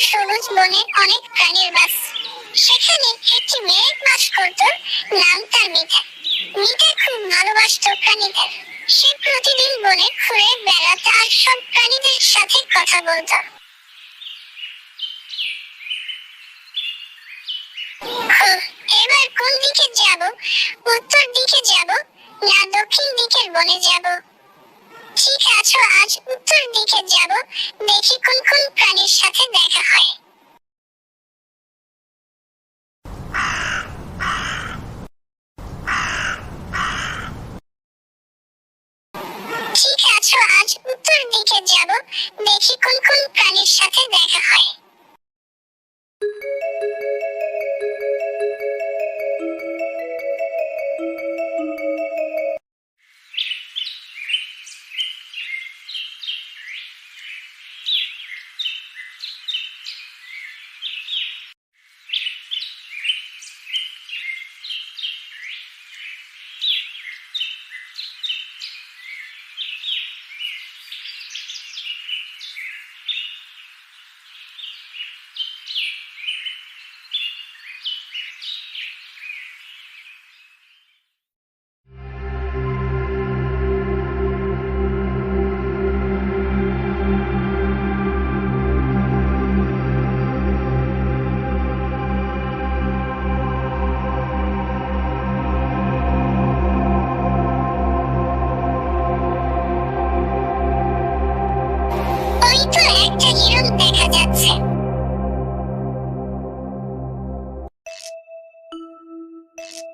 সবুজ বনে অনেক প্রাণীর বাস। সেখানে একটি মেয়ে বাস করত, নাম তার মিতা। মিতা খুব ভালোবাসত প্রাণীদের। সে প্রতিদিন বনে ঘুরে বেড়াতো আর সব প্রাণীদের সাথে কথা বলতো। এবার কোন দিকে যাব? উত্তর দিকে যাব না, দক্ষিণ দিকের বনে যাব? ঠিক আছো? আজ উত্তর দিকে যাব। দেখি কোন কোন প্রাণীর সাথে দেখা হয়। ঠিক আছো? আজ উত্তর দিকে যাব। দেখি কোন কোন প্রাণীর সাথে দেখা হয়। ও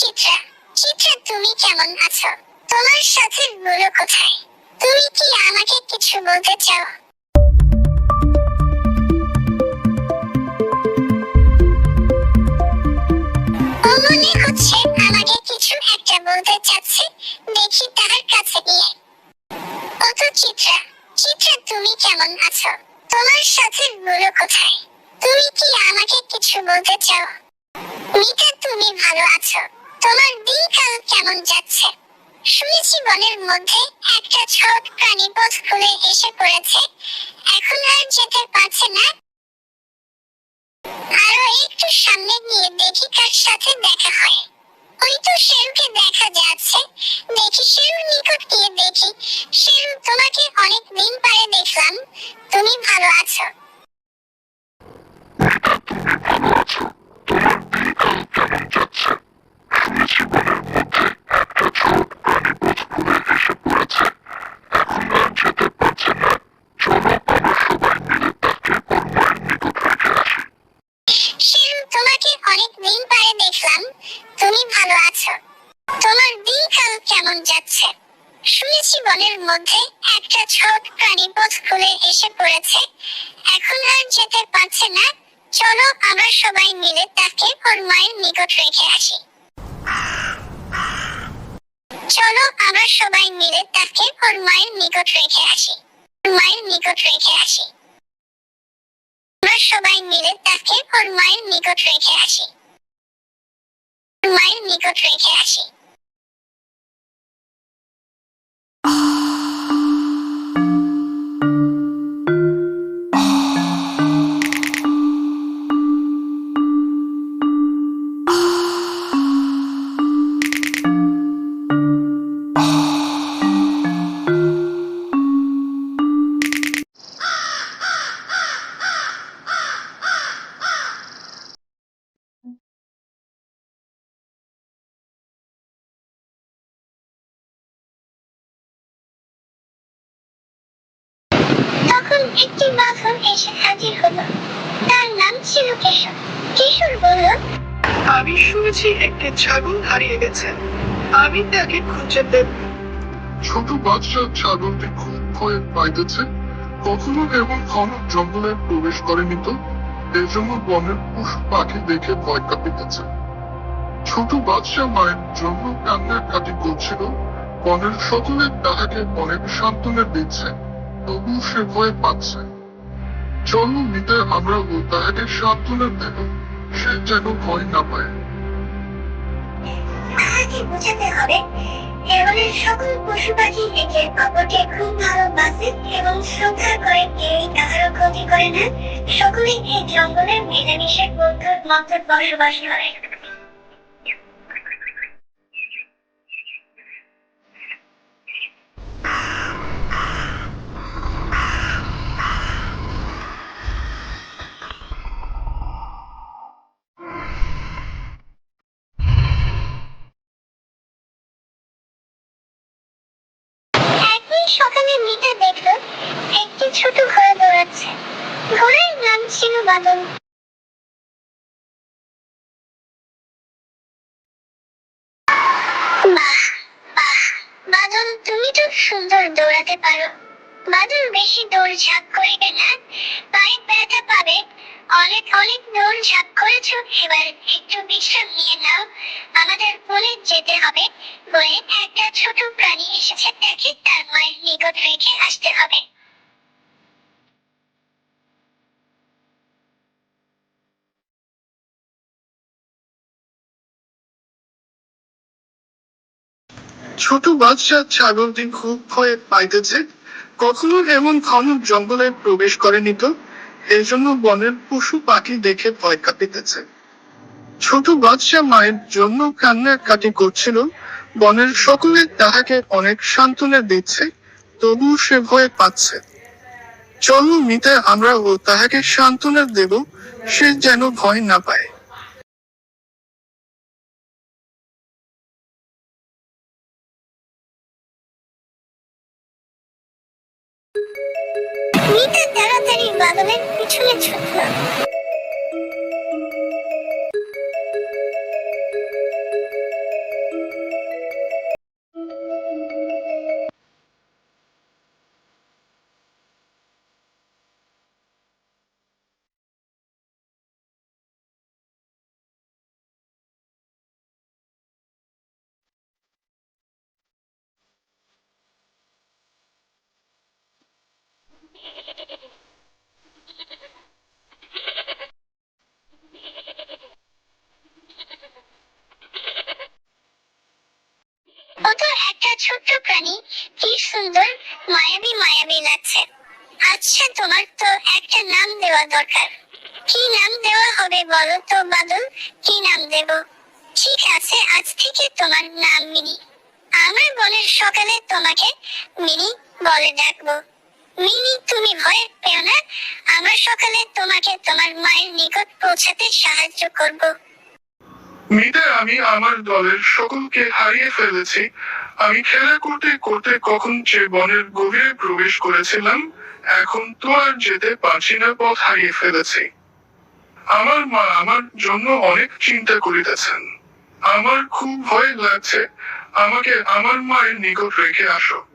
চিত্রা চিত্রা, তুমি কেমন আছো? তোমার সাথে গুলো কোথায়? তুমি কি আমাকে কিছু বলতে চাও? মনে হচ্ছে আমাকে কিছু একটা বলতে চাচ্ছে, দেখি তার কাছে গিয়ে। ও তো চিত্রা চিত্রা, তুমি কেমন আছো? তোমার সাথে গুলো কোথায়? তুমি কি আমাকে কিছু বলতে চাও? মিতা, তুমি ভালো আছো? তোমার দিনকাল কেমন যাচ্ছে? শুনেছি বনের মধ্যে একটা ছোট প্রাণী পথ খুলে এসে পড়েছে। এখন আর যেতে পারছে না। আরও একটু সামনে গিয়ে দেখি কার সাথে দেখা হয়। ওই তো শেরুকে দেখা যাচ্ছে। দেখি শেরুর নিকট গিয়ে দেখি। শেরু, তোমাকে অনেক দিন পরে দেখলাম। তুমি ভালো আছো। শেরু আমরা সবাই মিলে তাকে ওর মায়ের নিকট রেখে আসি মায়ের নিকট রেখে আসি আমরা সবাই মিলে তাকে ওর মায়ের নিকট রেখে আসি মায়ের নিকট রেখে আসি হারিয়ে গেছে। আমি তাকে খুঁজে দেব। ছোট বাচ্চা ছাগলটি খুব ভয় পাইতেছে। কখনো এমন ঘন জঙ্গলে প্রবেশ করেনি তো? এই জন্য বনের পশু পাখি দেখে ভয় কাঁপিতেছে। ছোট বাচ্চা মায়ের জন্য কান্নার কাটি করছিল। বনের সকলে তাহাকে অনেক সান্ত্বনা দিচ্ছে। তবু সে ভয় পাচ্ছে। চলো আমরা ও তাহাকে সান্ত্বনা দেব। সে যেন ভয় না পায়। তাহাকে বোঝাতে হবে এগুলোর সকল পশু পাখি একে অপরকে খুব ভালোবাসে এবং শ্রদ্ধা করে কেউই কাহারও ক্ষতি করে না। সকলেই এই জঙ্গলে মিলেমিশে বন্ধুর মতো বসবাস করে। সকালে মিতা দেখল, একটি ছোট ঘোড়া দৌড়াচ্ছে। ঘোড়ার নাম ছিল বাদল। বাদল, তুমি তো সুন্দর দৌড়াতে পারো। বাদল বেশি দৌড় ঝাঁপ করিবে না পায়ে ব্যথা পাবে অনেক অনেক দৌড় ঝাঁপ করেছ। এবার একটু বিশ্রাম নিয়ে নাও। আমাদের বলে যেতে হবে। বলে একটা ছোট প্রাণী এসেছে। তাকে তার মায়ের নিকট রেখে আসতে হবে। ছোট বাচ্চা ছাগলটি খুব ভয়ে পাইতেছে। কখনো এমন ঘন জঙ্গলে প্রবেশ করেনি তো? এই জন্য বনের পশু পাখি দেখে ভয় কাঁপিতেছে। ছোট বাচ্চা মায়ের জন্য কান্নার কাটি করছিল, বনের সকলে তাহাকে অনেক সান্ত্বনা দিচ্ছে তবু সে ভয় পাচ্ছে। চলো মিতা ও তাহাকে সান্ত্বনা দেব, সে যেন ভয় না পায়। মিতা তাড়াতাড়ি বাদলের পিছনে ছুটল। একটা ছোট্ট প্রাণী, কি সুন্দর, মায়াবী মায়াবী লাগছে। আচ্ছা তোমার তো একটা নাম দেওয়া দরকার। কি নাম দেওয়া হবে বলো তো, বাদল? কি নাম দেব? ঠিক আছে, আজ থেকে তোমার নাম মিনি। আমার বনের সকালে তোমাকে মিনি বলে ডাকবো। মিনি তুমি ভয় পেও না। আমার সকালে তোমাকে তোমার মায়ের নিকট পৌঁছাতে সাহায্য করব। মিতে, আমি আমার দলের সকলকে হারিয়ে ফেলেছি। আমি খেলা করতে করতে কখন যে বনের গভীরে প্রবেশ করেছিলাম, এখন তো আর যেতে পারছি না, পথ হারিয়ে ফেলেছি। আমার মা আমার জন্য অনেক চিন্তা করিতেছেন। আমার খুব ভয় লাগছে। আমাকে আমার মায়ের নিকট রেখে আসো।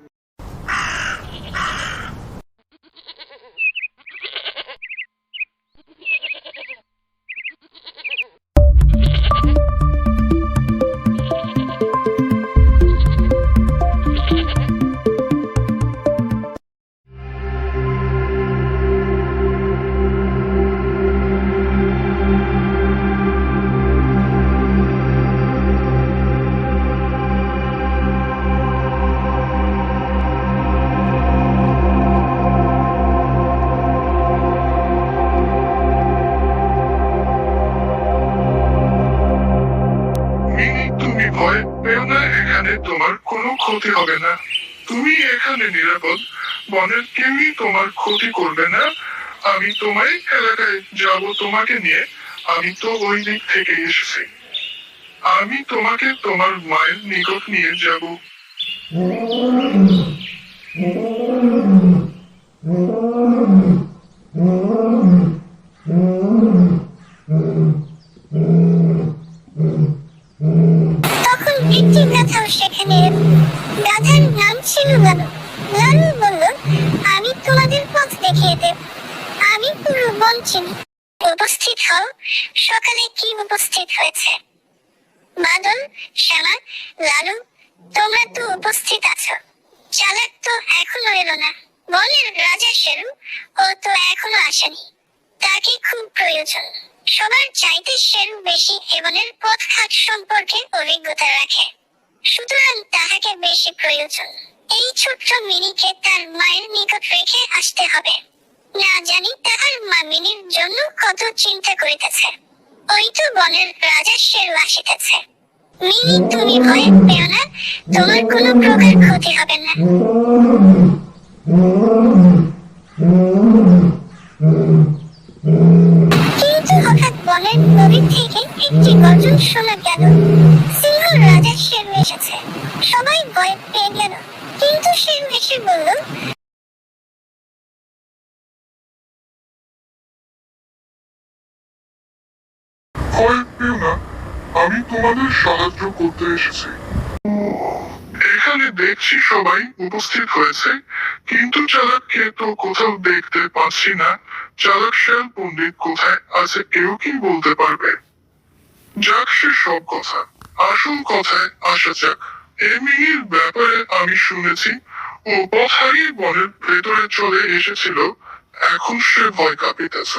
ক্ষতি করবে না। আমি তোমায় এলাকায় যাব, তোমাকে নিয়ে। আমি তো ওই দিক থেকে এসেছি। আমি তোমাকে তোমার মায়ের নিকট নিয়ে যাব। তখন একটি গাধাও সেখানে। গাধার নাম ছিল লালু লালু দেখিয়ে দেব আমি পুরো বলছি উপস্থিত হও। সকালে কি উপস্থিত হয়েছে? বাদল, শ্যামা, লালু, তোমরা তো উপস্থিত আছো। চালাক তো এখনও এলো না। বলেন, রাজা শেরু ও তো এখনও আসেনি। তাকে খুব প্রয়োজন। সবার চাইতে শেরু বেশি এবনের পথঘাট সম্পর্কে অভিজ্ঞতা রাখে। সুতরাং তাহাকে বেশি প্রয়োজন। এই ছোট্ট মিনিকে তার মায়ের নিকট রেখে আসতে হবে। না জানি তাহার মা মিনির জন্য কত চিন্তা করিতেছে। ওই তো বনের রাজা শেরু আসিতেছে। মিনি, তুমি পেও না, তোমার কোনো প্রকার ক্ষতি হবে না। কিন্তু হঠাৎ বনের থেকে একটি গর্জন শোনা গেল। সিংহ রাজা এসেছে। সবাই ভয় পেয়ে গেল। কিন্তু শেরু এসে বলল আমি তোমাদের সাহায্য করতে এসেছি। এখানে দেখছি সবাই উপস্থিত হয়েছে, কিন্তু চালাককে তো কোথাও দেখতে পাচ্ছি না। চালাক শেল পণ্ডিত কোথায় আছে কেউ কি বলতে পারবে? যাক সে সব কথা। আসল কথায় আসা যাক। এমিনির ব্যাপারে আমি শুনেছি, ও পথ হারিয়ে বনের ভেতরে চলে এসেছিল, এখন সে ভয় কাঁপিতেছ।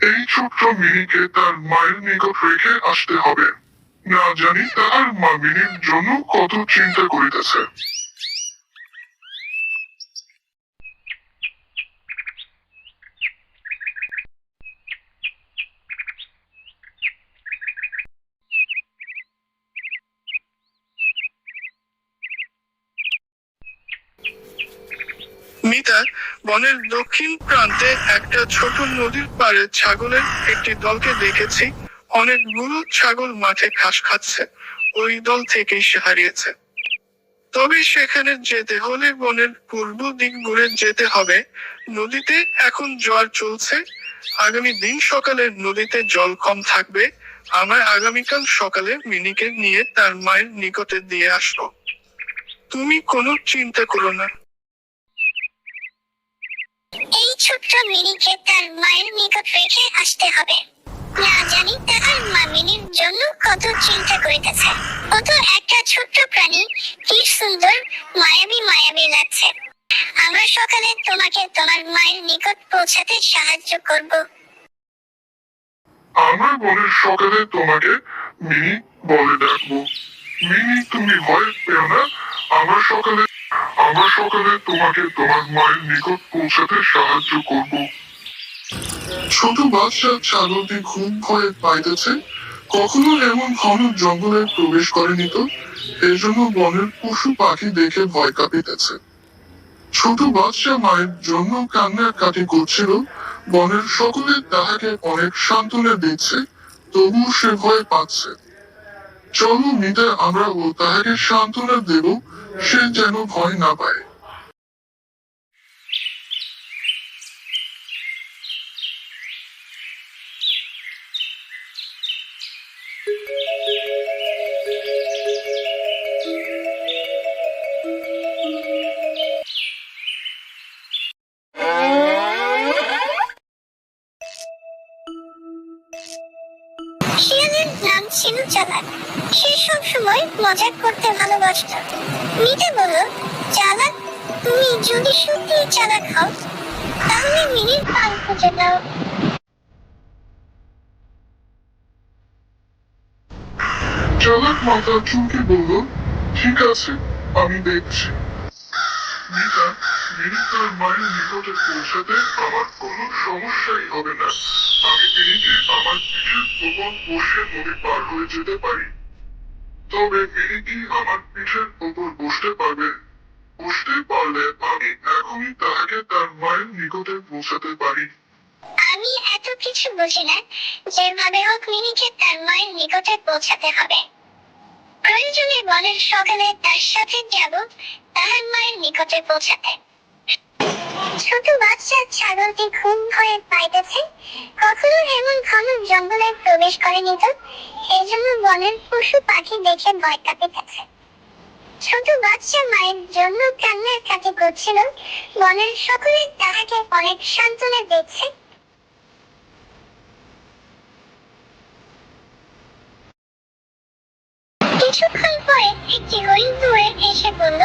এই ছোট্ট মিনিকে তার মায়ের নিকট রেখে আসতে হবে। না জানি তাহার মা মিনির জন্য কত চিন্তা করিতেছে মিতা বনের দক্ষিণ প্রান্তে একটা ছোট নদীর পাড়ে ছাগলের একটি দলকে দেখেছি। অনেকগুলো ছাগল মাঠে ঘাস খাচ্ছে। ওই দল থেকেই সে হারিয়েছে। তবে সেখানে যেতে হলে বনের পূর্ব দিক ঘুরে যেতে হবে। নদীতে এখন জোয়ার চলছে। আগামী দিন সকালে নদীতে জল কম থাকবে। আমরা আগামীকাল সকালে মিনিকে নিয়ে তার মায়ের নিকটে দিয়ে আসলো তুমি কোনো চিন্তা করো না। এই ছোট্ট মিনিকে তার মায়ের নিকট রেখে আসতে হবে। না জানি তাহার মা মিনির জন্য কত চিন্তা করিতেছে। ও তো একটা ছোট্ট প্রাণী কি সুন্দর, মায়াবী মায়াবী লাগছে। আমরা সকালে তোমাকে তোমার মায়ের নিকট পৌঁছাতে সাহায্য করব। আমরা বনের সকালে তোমাকে মিনি বলে ডাকবো। মিনি, তুমি ভয় পেও না। আমরা সকালে আমরা সকালে তোমাকে তোমার মায়ের নিকট পৌঁছাতে সাহায্য করব। ছোট বাচ্চা ছাগলটি খুব ভয় পাইতেছে। কখনো এমন ঘন জঙ্গলে প্রবেশ করেনি তো? এজন্য বনের পশু পাখি দেখে ভয় কাঁপিতেছে। ছোট বাচ্চা মায়ের জন্য কান্নাকাটি করছিল। বনের সকলে তাহাকে অনেক সান্ত্বনা দিচ্ছে, তবুও সে ভয় পাচ্ছে। চলো মিতা আমরা ও তাহাকে সান্ত্বনা দেব সে যেন ভয় না পায়। ছিল চালাক। সে সব সময় মজা করতে ভালোবাসত। মিটা বলল, চালাক, তুমি যদি সত্যি চালাক হও, তাহলে মিনির পাল খুঁজে দাও চালাক মাথা চুলকে বলল, ঠিক আছে, আমি দেখছি। মিতা তার মায়ের নিকটে পৌঁছাতে আমার কোনো সমস্যাই হবে না। আমি মিনিকে আমার পিঠের উপর বসে নদী পার হয়ে যেতে পারি। তবে মিনি কি আমার পিঠের উপর বসতে পারবে? বসতে পারলে আমি এখনই তাহাকে তার মায়ের নিকটে পৌঁছাতে পারি। আমি এত কিছু বুঝি না, যেভাবে হোক মিনিকে তার মায়ের নিকটে পৌঁছাতে হবে। প্রয়োজনে বনের সকালে তার সাথে যাব, তাহার মায়ের নিকটে পৌঁছাতে। ছোট বাচ্চার ছাগলটি খুব ভয়ে পাইতেছে। কখনো এমন ঘন জঙ্গলে প্রবেশ করেনি তো? এই জন্য বনের পশু পাখি দেখে ভয়টা পেতেছে ছোট বাচ্চা মায়ের জন্য কান্নার কাটি করছিল। বনের সকলে তাহাকে অনেক সান্ত্বনা দেখছে কিছুক্ষণ পরে একটি হরিণ দূরে এসে বলল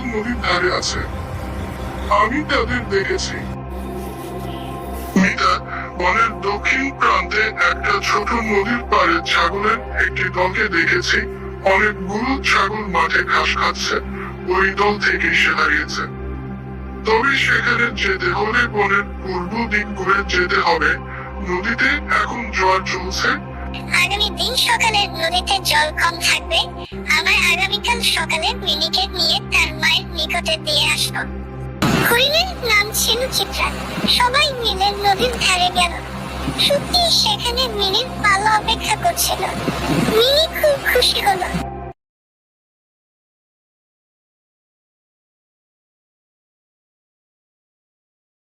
মিনির নদীর ধারে আছে। আমি তাদের দেখেছি। মিতা বনের দক্ষিণ প্রান্তে একটা ছোট নদীর পাড়ে ছাগলের একটি দলকে দেখেছি। অনেকগুলো ছাগল মাঠে ঘাস খাচ্ছে। ওই দল থেকে সে হারিয়েছে তবে সেখানে যেতে হলে বনের পূর্ব দিক ঘুরে যেতে হবে। নদীতে এখন জোয়ার চলছে। আগামী দিন সকালে নদীতে জল কম থাকবে। আমার আগামীকাল সকালে মিনিকে নিয়ে তার মায়ের নিকটে দিয়ে আসব। হরিণের নাম ছিল চিত্রা। সবাই মিলে নদীর ধারে গেল। সত্যি সেখানে মিনির পালা অপেক্ষা করছিল। মিনি খুব খুশি হলো।